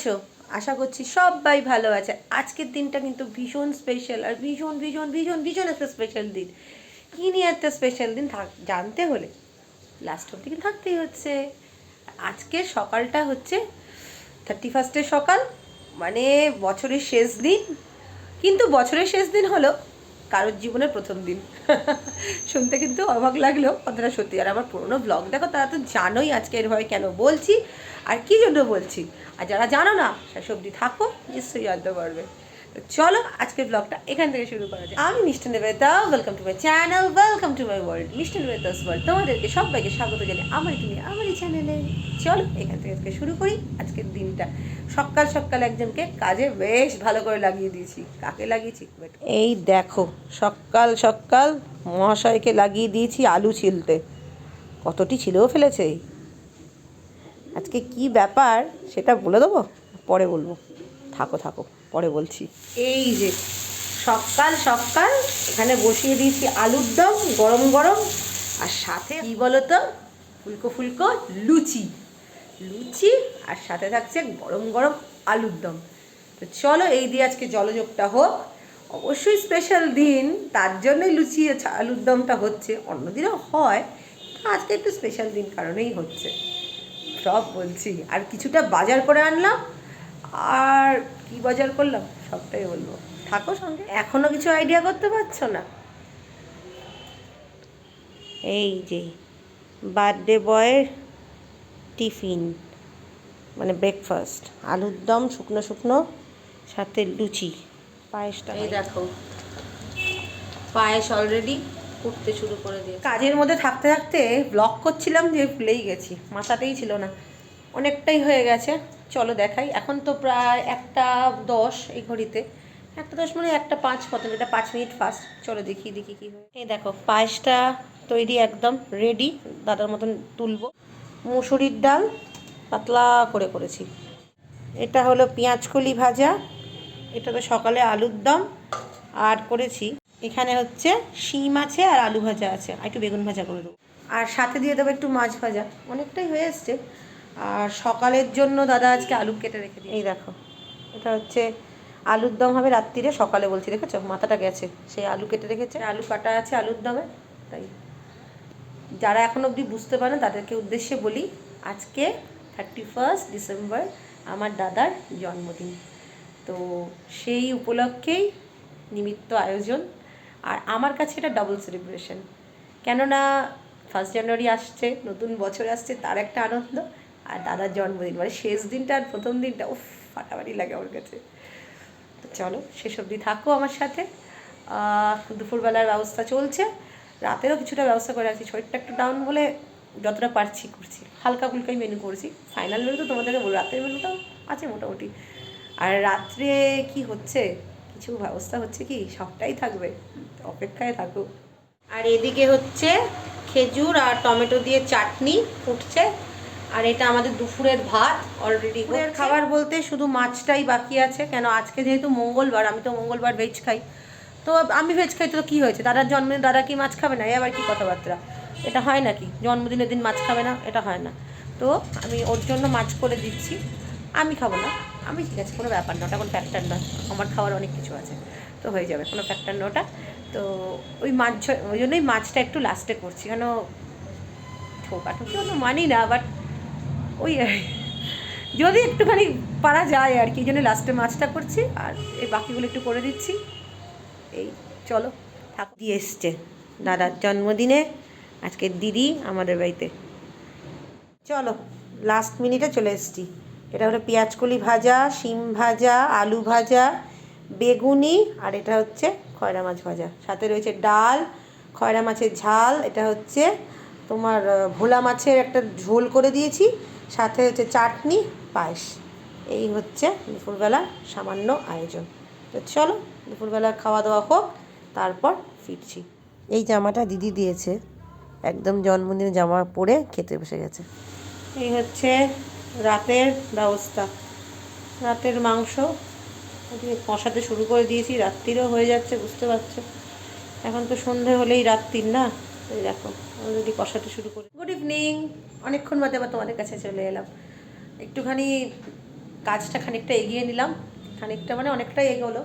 আছো? আশা করছি সবাই ভালো আছে। আজকের দিনটা কিন্তু ভীষণ স্পেশাল আর ভীষণ ভীষণ ভীষণ ভীষণ একটা স্পেশাল দিন। কী নিয়ে একটা স্পেশাল দিন থাক, জানতে হলে লাস্ট অব্দি কিন্তু থাকতেই হচ্ছে। আজকের সকালটা হচ্ছে থার্টি ফার্স্টের সকাল মানে বছরের শেষ দিন। কিন্তু বছরের শেষ দিন হলো কারোর জীবনের প্রথম দিন। শুনতে কিন্তু অবাক লাগল কথাটা সত্যি। আর আমার পুরোনো ব্লগ দেখো, তারা তো জানোই আজকে এরভাবে কেন বলছি। আর কী জন্য বলছি? আর যারা জানো না সেসব থাকো, নিশ্চয়ই জানতে পারবে। চলো আজকের ব্লগটা এখান থেকে শুরু করা যায় আমি Mishti Nebeda welcome to my channel welcome to my world Mishti নেবেদাস world তোমাদেরকে সবাইকে স্বাগত জানাই আমার তুমি আমারই চ্যানেলে চলো এখান থেকে আজকে শুরু করি আজকের দিনটা। সকাল সকাল একজনকে কাজে বেশ ভালো করে লাগিয়ে দিয়েছি। কাকে লাগিয়েছি? এই দেখো, সকাল সকাল মহাশয়কে লাগিয়ে দিয়েছি আলু ছিলতে। কতটি ছিলেও ফেলেছে? আজকে কি ব্যাপার? সেটা বলে দেবো? পরে বলব। থাকো থাকো। পরে বলছি। এই যে, সকাল সকাল এখানে বসিয়ে দিয়েছি আলুর দম, গরম গরম, আর সাথে কি বলো তো ফুলকো ফুলকো লুচি। লুচি, আর সাথে থাকছে গরম গরম আলুর দম। তো চলো এই দিয়ে আজকে জলযোগটা হোক। অবশ্যই স্পেশাল দিন, তার জন্যই লুচি আলুর দমটা হচ্ছে। অন্যদিনও হয় আজকে একটু স্পেশাল দিন কারণেই হচ্ছে। সব বলছি, আর কিছুটা বাজার করে আনলাম। আর কি বাজার করলাম? সবটাই বলব। থাকো সঙ্গে। এখনও কিছু আইডিয়া করতে পারছ না? এই যে বার্থডে বয়ের টিফিন মানে ব্রেকফাস্ট আলুর দম শুকনো শুকনো সাথে লুচি পায়েসটা এই দেখো পায়েস অলরেডি উঠতে শুরু করে দিয়ে কাজের মধ্যে থাকতে থাকতে ব্লগ করছিলাম যে ভুলেই গেছি মাথাতেই ছিল না। অনেকটাই হয়ে গেছে। চলো দেখাই। এখন তো প্রায় একটা দশ এই ঘড়িতে। একটা দশ মানে একটা পাঁচ কত এটা পাঁচ মিনিট ফাস্ট চলো দেখি দেখি কী হয়। এই দেখো, পায়েসটা তৈরি একদম রেডি দাদার মতন তুলবো। মুসুরির ডাল পাতলা করে করেছি। এটা হলো পেঁয়াজকলি ভাজা। এটা তো সকালে আলুর দম। আর করেছি, এখানে হচ্ছে শিম আছে আর আলু ভাজা আছে। একটু বেগুন ভাজা করে দেবো। আর সাথে দিয়ে দেবো একটু মাছ ভাজা। অনেকটাই হয়ে এসছে। আর সকালের জন্য দাদা আজকে আলু কেটে রেখে দিই এই দেখো এটা হচ্ছে আলুর দম হবে রাত্রিরে সকালে বলছি দেখেছ? মাথাটা গেছে। সেই আলু কেটে রেখেছে। আলু কাটা আছে আলুর দমে তাই। যারা এখন অবধি বুঝতে পারে না তাদেরকে উদ্দেশ্যে বলি আজকে থার্টি ফার্স্ট ডিসেম্বর আমার দাদার জন্মদিন। তো সেই উপলক্ষেই নিমিত্ত আয়োজন। আর আমার কাছে এটা ডাবল সেলিব্রেশন কেননা ফার্স্ট জানুয়ারি আসছে নতুন বছর আসছে তার একটা আনন্দ। আর দাদার জন্মদিন মানে শেষ দিনটা আর প্রথম দিনটা, উফ, ফাটাফাটি লাগে আমার কাছে। তো চলো, শেষ অবধি থাকো আমার সাথে। দুপুরবেলার ব্যবস্থা চলছে। রাতেরও কিছুটা ব্যবস্থা করে রাখছি। শরীরটা একটু ডাউন বলে যতটা পারছি করছি। হালকা ফুলকাই মেনু করছি। ফাইনাল মেনু তো তোমাদেরকে বলব, রাতের মেনুটাও আছে মোটামুটি। আর রাত্রে কি হচ্ছে? কিছু ব্যবস্থা হচ্ছে কি? সবটাই থাকবে। অপেক্ষায় থাকো। আর এদিকে হচ্ছে খেজুর আর টমেটো দিয়ে চাটনি ফুটছে। আর এটা আমাদের দুপুরের ভাত অলরেডি দুপুরের খাবার বলতে শুধু মাছটাই বাকি আছে কেন আজকে যেহেতু মঙ্গলবার আমি তো মঙ্গলবার ভেজ খাই। তো আমি ভেজ খাই তো কী হয়েছে? দাদার জন্মদিন দাদা কি মাছ খাবে না? এ আবার কি কথাবার্তা? এটা হয় নাকি? জন্মদিনের দিন মাছ খাবে না? এটা হয় না। তো আমি ওর জন্য মাছ করে দিচ্ছি। আমি খাব না। আমি ঠিক আছে কোনো ব্যাপার না ওটা কোনো ফ্যাক্টর নয় আমার খাওয়ার অনেক কিছু আছে। তো হয়ে যাবে কোনো ফ্যাক্টর না ওটা। তো ওই মাছ ওই জন্যই মাছটা একটু লাস্টে করছি। কেন ঠোকাঠুকি অন্য মানি না বাট ওই আর যদি একটুখানি পারা যায় আর কি, এই জন্য লাস্টে মাছটা করছি, আর এই বাকিগুলো একটু করে দিচ্ছি। এই, চলো থাক দিয়ে এসছে। দাদার জন্মদিনে, আজকে দিদি আমাদের বাড়িতে। চলো লাস্ট মিনিটে চলে এসছি। এটা হলো পেঁয়াজকলি ভাজা, শিম ভাজা, আলু ভাজা, বেগুনি, আর এটা হচ্ছে খয়রা মাছ ভাজা। সাথে রয়েছে ডাল, খয়রা মাছের ঝাল, এটা হচ্ছে তোমার ভোলা মাছের একটা ঝোল করে দিয়েছি। সাথে হচ্ছে চাটনি, পায়েস। এই হচ্ছে দুপুরবেলা সামান্য আয়োজন। তো চলো, দুপুরবেলা খাওয়া দাওয়া হোক, তারপর ফিরছি। এই জামাটা দিদি দিয়েছে। একদম জন্মদিনের জামা পরে খেতে বসে গেছে। এই হচ্ছে রাতের ব্যবস্থা। রাতের মাংস। কষাতে শুরু করে দিয়েছি, রাত্রিরও হয়ে যাচ্ছে, বুঝতে পারছ? এখন তো সন্ধে হলেই রাত্রির না? এই দেখো। অলরেডি কষাতে শুরু করে। গুড ইভিনিং অনেকক্ষণ বাদে আবার তোমাদের কাছে চলে এলাম। একটুখানি কাজটা খানিকটা এগিয়ে নিলাম। খানিকটা মানে অনেকটাই এগোলো।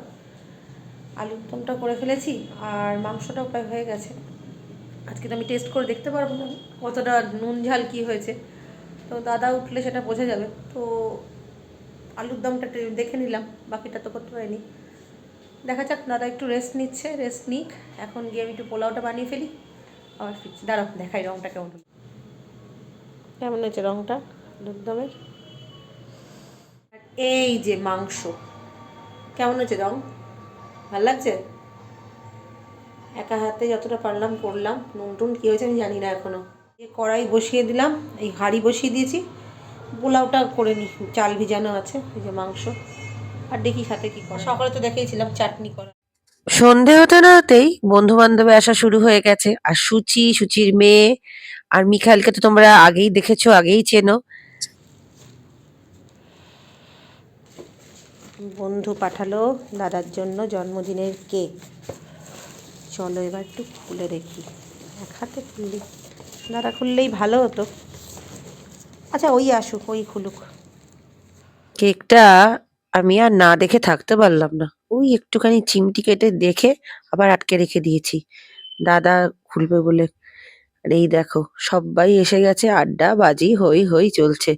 আলুর দমটা করে ফেলেছি আর মাংসটাও প্রায় হয়ে গেছে। আজকে তো আমি টেস্ট করে দেখতে পারব না। কতটা নুন ঝাল কী হয়েছে। তো দাদা উঠলে সেটা বোঝা যাবে। তো আলুর দমটা দেখে নিলাম। বাকিটা তো করতে পারিনি। দেখা যাক, দাদা একটু রেস্ট নিচ্ছে। রেস্ট নিক। এখন গিয়ে আমি একটু পোলাওটা বানিয়ে ফেলি। আবার ফিরছি। দাঁড়াও দেখাই রঙটা কেমন হলো। কেমন হয়েছে রঙটা আলুর দমের এই যে মাংস। কেমন হয়েছে রং? ভালো লাগছে? একা হাতে যতটা পারলাম করলাম। নুন টুন কী হয়েছে আমি জানি না এখনও এই কড়াই বসিয়ে দিলাম এই হাঁড়ি বসিয়ে দিয়েছি। পোলাওটা করে নি চাল ভিজানো আছে এই যে মাংস। আর দেখি সাথে কি করা। সকালে তো দেখেইছিলাম চাটনি করা। সন্ধে হতে না হতেই বন্ধু বান্ধবে আসা শুরু হয়ে গেছে। আর সুচি সুচির মেয়ে আর মিখাইলকে তো তোমরা আগেই দেখেছ আগেই চেনো। বন্ধু পাঠালো দাদার জন্য জন্মদিনের কেক। চলো এবার একটু খুলে দেখি। এক হাতে খুললি। দাদা খুললেই ভালো হতো। আচ্ছা ওই আসুক ওই খুলুক। কেকটা আমি আর না দেখে থাকতে পারলাম না। ওই একটুখানি চিমটি কেটে দেখে আবার আটকে রেখে দিয়েছি। দাদা খুলবে বলে এই দেখো, সবাই এসে গেছে, আড্ডা বাজি হই হই চলছে।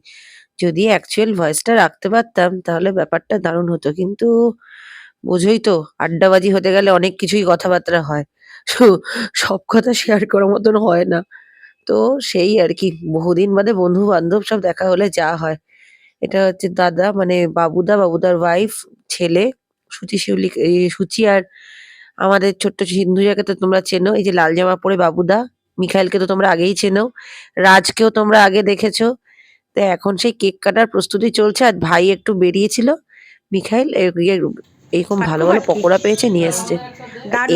যদি অ্যাকচুয়াল ভয়েসটা রাখতে পারতাম, তাহলে ব্যাপারটা দারুণ হতো। কিন্তু বোঝোই তো, আড্ডাবাজি হতে গেলে অনেক কিছুই কথাবার্তা হয়। সব কথা শেয়ার করার মতন হয় না। তো সেই আর কি, বহুদিন বাদে বন্ধু বান্ধব সব দেখা হলে যা হয়। এটা হচ্ছে দাদা মানে বাবুদা, বাবুদার ওয়াইফ ছেলে সুচি শিউলি এই সুচি আর আমাদের ছোট্ট সিন্ধুজাকে তো তোমরা চেনো এই যে লাল জামা পরে বাবুদা মিখাইলকে তো তোমরা আগেই চেনো রাজকেও তোমরা আগে দেখেছ। তো এখন সেই কেক কাটার প্রস্তুতি চলছে আর ভাই একটু বেরিয়েছিল মিখাইল এ- এরকম ভালো ভালো পকোড়া পেয়েছে নিয়ে এসছে।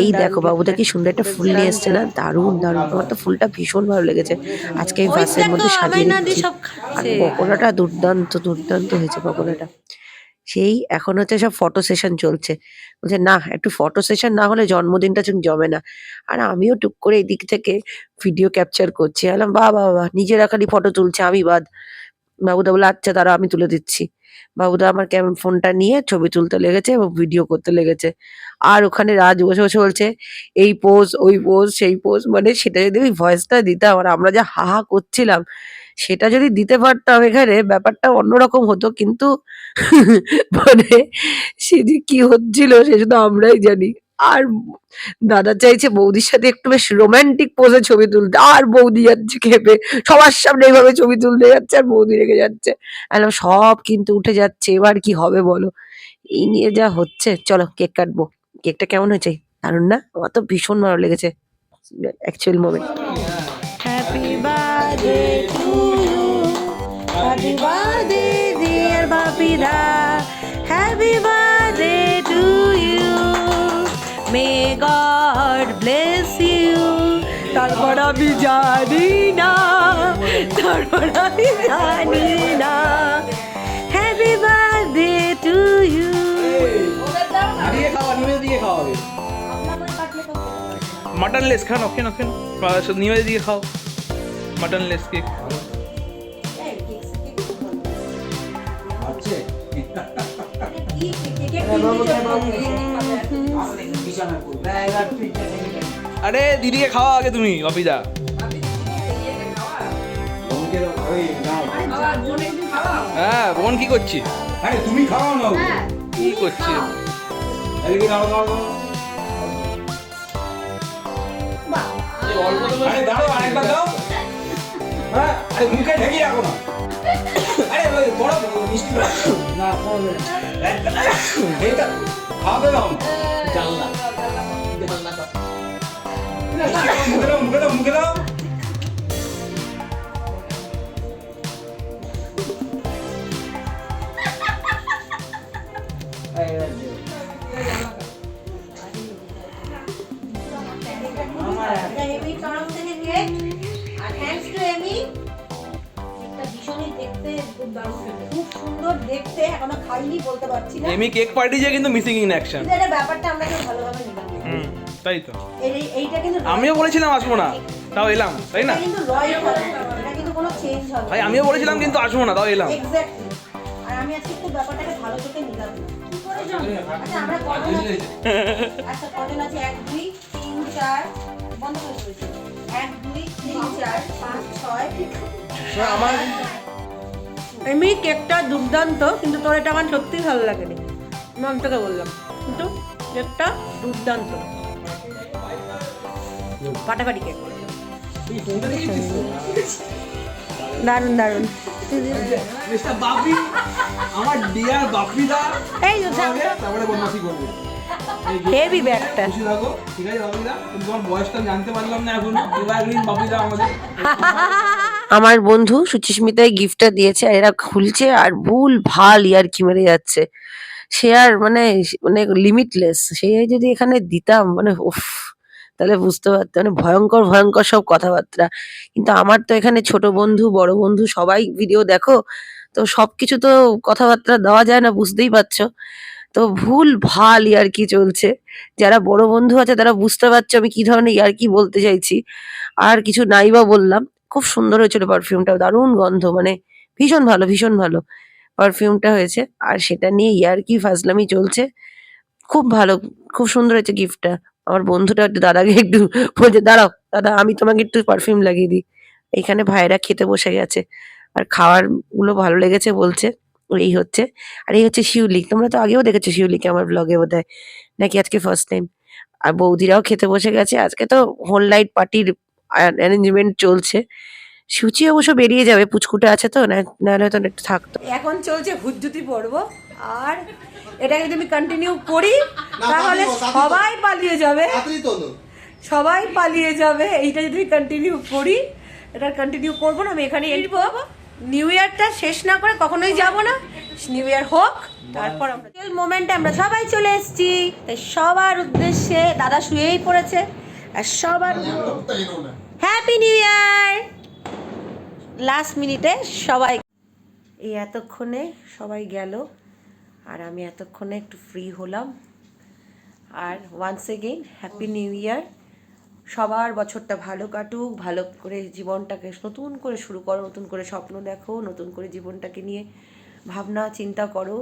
এই দেখো বাবুদা কি সুন্দর একটা ফুল নিয়ে এসছে না? দারুণ দারুণ। আমার তো ফুলটা ভীষণ ভালো লেগেছে। আজকে ওই ভাসের মধ্যে সাজিয়ে দিচ্ছি। আর পকোড়াটা দুর্দান্ত দুর্দান্ত হয়েছে পকোড়াটা। সেই এখন হচ্ছে সব ফটো সেশন চলছে। বলছে, না, একটু ফটো সেশন না হলে জন্মদিনটা ঠিক জমে না। আর আমিও টুক করে এদিক থেকে ভিডিও ক্যাপচার করছি। আলাম বা বা বা নিজেরা খালি ফটো তুলছে, আমি বাদ। বাবুদা বলে আচ্ছা তারা আমি তুলে দিচ্ছি। বাবুদা আমার ক্যামেরা ফোনটা নিয়ে ছবি তুলতে লেগেছে এবং ভিডিও করতে লেগেছে। আর ওখানে রাজ বসে বসে বলছে, এই পোজ ওই পোজ সেই পোজ মানে সেটা যদি ওই ভয়েসটা দিতাম আর আমরা যা হা হা করছিলাম, সেটা যদি দিতে পারতাম এখানে, ব্যাপারটা অন্যরকম হতো। কিন্তু মানে সে যে কি হচ্ছিল, সে শুধু আমরাই জানি। আর দাদা চাইছে বৌদির সাথে একটু বেশ রোমান্টিক পোজে ছবি তুলতে। আর বৌদি যাচ্ছে খেপে। সবার সামনে এইভাবে ছবি তুলতে যাচ্ছে আর বৌদি রেগে যাচ্ছে। সব কিন্তু উঠে যাচ্ছে। এবার কি হবে বলো? এই নিয়ে যা হচ্ছে। চলো কেক কাটবো। কেকটা কেমন হয়েছে? দারুণ না? আমার তো ভীষণ ভালো লেগেছে। Actual moment happy birthday to you happy birthday dear বাপিদা happy birthday may God bless you তারপর আমি জানি না তারপর আমি জানি না হ্যাপি বার্থডে টু ইউ দিয়ে খাওয়া নিমেষ দিয়ে খাওয়াবে মাটন লেস খান ওকে ওকে নিমেষ দিয়ে খাও মাটন লেস কেক আরে দিদিকে খাওয়া আগে তুমি অপিদা হ্যাঁ বোন কি করছি আরে তুমি খাওয়াও না কি করছি। হ্যাঁ, মুখে ঢেকে রাখো না। আরে বড় মিষ্টি। এইটা দাও দেখতে এখনও খাইনি বলতে পারছি না। এমি কেক পার্টিছে কিন্তু মিসিং ইন অ্যাকশন এটা ব্যাপারটা আমরা একটু ভালোভাবে নিলাম। হুম তাই তো। এই- এইটা কিন্তু আমিও বলেছিলাম আসব না। তাও এলাম তাই না? কিন্তু রয় হবে এটা কিন্তু কোনো চেঞ্জ হবে ভাই আমিও বলেছিলাম কিন্তু আসব না তাও এলাম। এক্স্যাক্টলি আর আমি আজকে খুব ব্যাপারটাকে ভালো চোখে নিলাম। আচ্ছা আমরা কজন আচ্ছা কজন আছে? বন্ধ করে দিয়েছি। আমার এমনি কেকটা দুর্দান্ত কিন্তু তোর এটা আমার সত্যিই ভালো লাগেনি। আমি অন্তকে বললাম কিন্তু কেকটা দুর্দান্ত। ফাটাফাটি কেক। দারুণ দারুণ। আমার ডিয়ার বাপিদা। এই তারপরে করবে। হেভি ব্যাগটা খুশি থাকো ঠিক আছে বাপিদা? তোমার বয়সটা জানতে পারলাম না এখনও। বাপিদা আমাদের। আমার বন্ধু সুচিস্মিতাই গিফটটা দিয়েছে আর এরা খুলছে আর ভুল ভালো ইয়ার কি মেরে যাচ্ছে। সে আর মানে মানে লিমিটলেস সে যদি এখানে দিতাম মানে উফ, তাহলে বুঝতে পারতাম মানে ভয়ঙ্কর ভয়ঙ্কর সব কথাবার্তা। কিন্তু আমার তো এখানে ছোট বন্ধু, বড় বন্ধু, সবাই ভিডিও দেখো। তো সবকিছু তো কথাবার্তা দেওয়া যায় না, বুঝতেই পারছ। তো ভুল ভালো ইয়ার কি চলছে? যারা বড় বন্ধু আছে তারা বুঝতে পারছ আমি কি ধরনের ইয়ার কি বলতে চাইছি। আর কিছু নাই বা বললাম। খুব সুন্দর হয়েছিল পারফিউমটা দারুণ গন্ধ মানে ভীষণ ভালো ভীষণ ভালো পারফিউমটা হয়েছে। আর সেটা নিয়ে ইয়ার্কি ফাজলামি চলছে। খুব ভালো, খুব সুন্দর হয়েছে গিফটটা আমার বন্ধুটা একটু, দাদাকে একটু বলছে, দাঁড়াও, দাদা, আমি তোমাকে একটু পারফিউম লাগিয়ে দিই। এখানে ভাইরা খেতে বসে গেছে। আর খাওয়ারগুলো ভালো লেগেছে বলছে, এই হচ্ছে। আর এই হচ্ছে শিউলিক। তোমরা তো আগেও দেখেছ শিউলিকে আমার ব্লগে বোধ নাকি আজকে ফার্স্ট টাইম আর বৌদিরাও খেতে বসে গেছে। আজকে তো হোল নাইট পার্টির অ্যারেঞ্জমেন্ট চলছে। সুচি অবশ্য বেরিয়ে যাবে পুচকুটা আছে তো না নাহলে তো একটু থাকতো। এখন চলছে হুজ্জুতি পড়ব আর এটা যদি আমি কন্টিনিউ করি তাহলে সবাই পালিয়ে যাবে। সবাই পালিয়ে যাবে এইটা যদি কন্টিনিউ করি এটা কন্টিনিউ করব না আমি এখানে এসবো নিউ ইয়ারটা শেষ না করে কখনোই যাব না। নিউ ইয়ার হোক তারপর আমরা মোমেন্টে আমরা সবাই চলে এসেছি। তাই সবার উদ্দেশ্যে দাদা শুয়েই পড়েছে আর সবার হ্যাপি নিউ ইয়ার লাস্ট মিনিটে সবাই এই এতক্ষণে সবাই গেল, আর আমি এতক্ষণে একটু ফ্রি হলাম। আর once again happy new year সবার বছরটা ভালো কাটুক, ভালো করে জীবনটাকে নতুন করে শুরু করো, নতুন করে স্বপ্ন দেখো, নতুন করে জীবনটাকে নিয়ে ভাবনা, চিন্তা করো,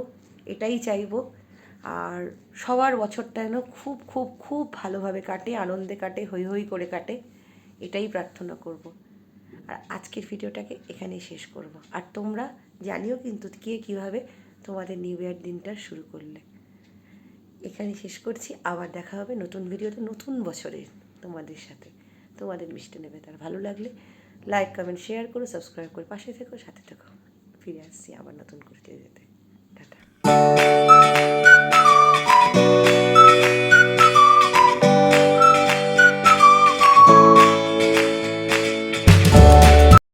এটাই চাইব। আর সবার বছরটা যেন খুব খুব খুব ভালোভাবে কাটে, আনন্দে কাটে, হৈ হৈ করে কাটে। এটাই প্রার্থনা করব। আর আজকের ভিডিওটাকে এখানেই শেষ করব। আর তোমরা জানিও কিন্তু কে কীভাবে তোমাদের নিউ ইয়ার দিনটা শুরু করলে। এখানে শেষ করছি। আবার দেখা হবে নতুন ভিডিওতে নতুন বছরের তোমাদের সাথে। তোমাদের মিষ্টি নেবে তার ভালো লাগলে লাইক কমেন্ট শেয়ার করো সাবস্ক্রাইব করে পাশে থেকো, সাথে থেকো। ফিরে আসছি আবার নতুন করতে যেতে।